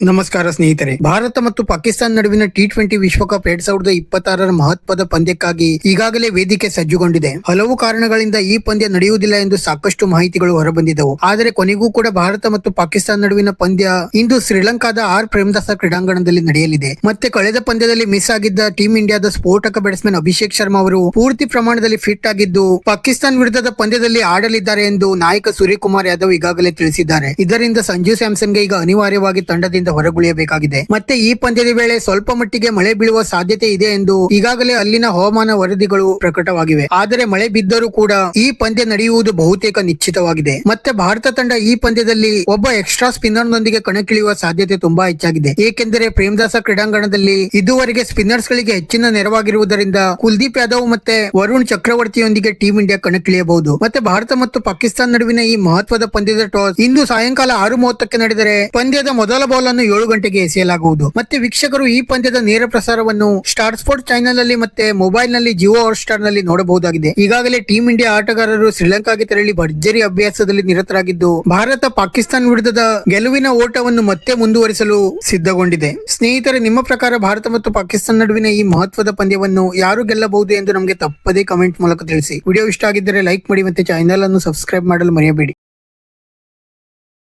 ನಮಸ್ಕಾರ ಸ್ನೇಹಿತರೆ, ಭಾರತ ಮತ್ತು ಪಾಕಿಸ್ತಾನ ನಡುವಿನ ಟಿ ಟ್ವೆಂಟಿ ವಿಶ್ವಕಪ್ ಎರಡ್ ಸಾವಿರದ ಇಪ್ಪತ್ತಾರರ ಮಹತ್ವದ ಪಂದ್ಯಕ್ಕಾಗಿ ಈಗಾಗಲೇ ವೇದಿಕೆ ಸಜ್ಜುಗೊಂಡಿದೆ. ಹಲವು ಕಾರಣಗಳಿಂದ ಈ ಪಂದ್ಯ ನಡೆಯುವುದಿಲ್ಲ ಎಂದು ಸಾಕಷ್ಟು ಮಾಹಿತಿಗಳು ಹೊರಬಂದಿದ್ದವು. ಆದರೆ ಕೊನೆಗೂ ಕೂಡ ಭಾರತ ಮತ್ತು ಪಾಕಿಸ್ತಾನ ನಡುವಿನ ಪಂದ್ಯ ಇಂದು ಶ್ರೀಲಂಕಾದ ಆರ್ ಪ್ರೇಮದಾಸ ಕ್ರೀಡಾಂಗಣದಲ್ಲಿ ನಡೆಯಲಿದೆ. ಮತ್ತೆ ಕಳೆದ ಪಂದ್ಯದಲ್ಲಿ ಮಿಸ್ ಆಗಿದ್ದ ಟೀಂ ಇಂಡಿಯಾದ ಸ್ಫೋಟಕ ಬ್ಯಾಟ್ಸ್ಮನ್ ಅಭಿಷೇಕ್ ಶರ್ಮಾ ಅವರು ಪೂರ್ತಿ ಪ್ರಮಾಣದಲ್ಲಿ ಫಿಟ್ ಆಗಿದ್ದು, ಪಾಕಿಸ್ತಾನ ವಿರುದ್ಧದ ಪಂದ್ಯದಲ್ಲಿ ಆಡಲಿದ್ದಾರೆ ಎಂದು ನಾಯಕ ಸೂರ್ಯಕುಮಾರ್ ಯಾದವ್ ಈಗಾಗಲೇ ತಿಳಿಸಿದ್ದಾರೆ. ಇದರಿಂದ ಸಂಜು ಸ್ಯಾಮ್ಸನ್ಗೆ ಈಗ ಅನಿವಾರ್ಯವಾಗಿ ತಂಡದಿಂದ ಹೊರಗುಳಿಯಬೇಕಾಗಿದೆ. ಮತ್ತೆ ಈ ಪಂದ್ಯದ ವೇಳೆ ಸ್ವಲ್ಪ ಮಟ್ಟಿಗೆ ಮಳೆ ಬೀಳುವ ಸಾಧ್ಯತೆ ಇದೆ ಎಂದು ಈಗಾಗಲೇ ಅಲ್ಲಿನ ಹವಾಮಾನ ವರದಿಗಳು ಪ್ರಕಟವಾಗಿವೆ. ಆದರೆ ಮಳೆ ಬಿದ್ದರೂ ಕೂಡ ಈ ಪಂದ್ಯ ನಡೆಯುವುದು ಬಹುತೇಕ ನಿಶ್ಚಿತವಾಗಿದೆ. ಮತ್ತೆ ಭಾರತ ತಂಡ ಈ ಪಂದ್ಯದಲ್ಲಿ ಒಬ್ಬ ಎಕ್ಸ್ಟ್ರಾ ಸ್ಪಿನ್ನರ್ ನೊಂದಿಗೆ ಕಣಕ್ಕಿಳಿಯುವ ಸಾಧ್ಯತೆ ತುಂಬಾ ಹೆಚ್ಚಾಗಿದೆ. ಏಕೆಂದರೆ ಪ್ರೇಮದಾಸ ಕ್ರೀಡಾಂಗಣದಲ್ಲಿ ಇದುವರೆಗೆ ಸ್ಪಿನ್ನರ್ಸ್ ಗಳಿಗೆ ಹೆಚ್ಚಿನ ನೆರವಾಗಿರುವುದರಿಂದ ಕುಲ್ದೀಪ್ ಯಾದವ್ ಮತ್ತೆ ವರುಣ್ ಚಕ್ರವರ್ತಿಯೊಂದಿಗೆ ಟೀಂ ಇಂಡಿಯಾ ಕಣಕ್ಕಿಳಿಯಬಹುದು. ಮತ್ತೆ ಭಾರತ ಮತ್ತು ಪಾಕಿಸ್ತಾನ ನಡುವಿನ ಈ ಮಹತ್ವದ ಪಂದ್ಯದ ಟಾಸ್ ಇಂದು ಸಾಯಂಕಾಲ ಆರು ಮೂವತ್ತಕ್ಕೆ ನಡೆದರೆ ಪಂದ್ಯದ ಮೊದಲ ಬಾಲ್ ಅನ್ನು ಏಳು ಗಂಟೆಗೆ ಎಸೆಯಲಾಗುವುದು. ಮತ್ತೆ ವೀಕ್ಷಕರು ಈ ಪಂದ್ಯದ ನೇರ ಪ್ರಸಾರವನ್ನು ಸ್ಟಾರ್ ಸ್ಪೋರ್ಟ್ ಚಾನೆಲ್ನಲ್ಲಿ ಮತ್ತೆ ಮೊಬೈಲ್ನಲ್ಲಿ ಜಿಯೋ ಸ್ಟಾರ್ನಲ್ಲಿ ನೋಡಬಹುದಾಗಿದೆ. ಈಗಾಗಲೇ ಟೀಂ ಇಂಡಿಯಾ ಆಟಗಾರರು ಶ್ರೀಲಂಕಾಗೆ ತೆರಳಿ ಭರ್ಜರಿ ಅಭ್ಯಾಸದಲ್ಲಿ ನಿರತರಾಗಿದ್ದು, ಭಾರತ ಪಾಕಿಸ್ತಾನ ವಿರುದ್ಧದ ಗೆಲುವಿನ ಓಟವನ್ನು ಮತ್ತೆ ಮುಂದುವರಿಸಲು ಸಿದ್ಧಗೊಂಡಿದೆ. ಸ್ನೇಹಿತರೆ, ನಿಮ್ಮ ಪ್ರಕಾರ ಭಾರತ ಮತ್ತು ಪಾಕಿಸ್ತಾನ ನಡುವಿನ ಈ ಮಹತ್ವದ ಪಂದ್ಯವನ್ನು ಯಾರು ಗೆಲ್ಲಬಹುದು ಎಂದು ನಮಗೆ ತಪ್ಪದೇ ಕಮೆಂಟ್ ಮೂಲಕ ತಿಳಿಸಿ. ವಿಡಿಯೋ ಇಷ್ಟ ಆಗಿದ್ದರೆ ಲೈಕ್ ಮಾಡಿ ಮತ್ತೆ ಚಾನೆಲ್ ಅನ್ನು ಸಬ್ಸ್ಕ್ರೈಬ್ ಮಾಡಲು ಮರೆಯಬೇಡಿ.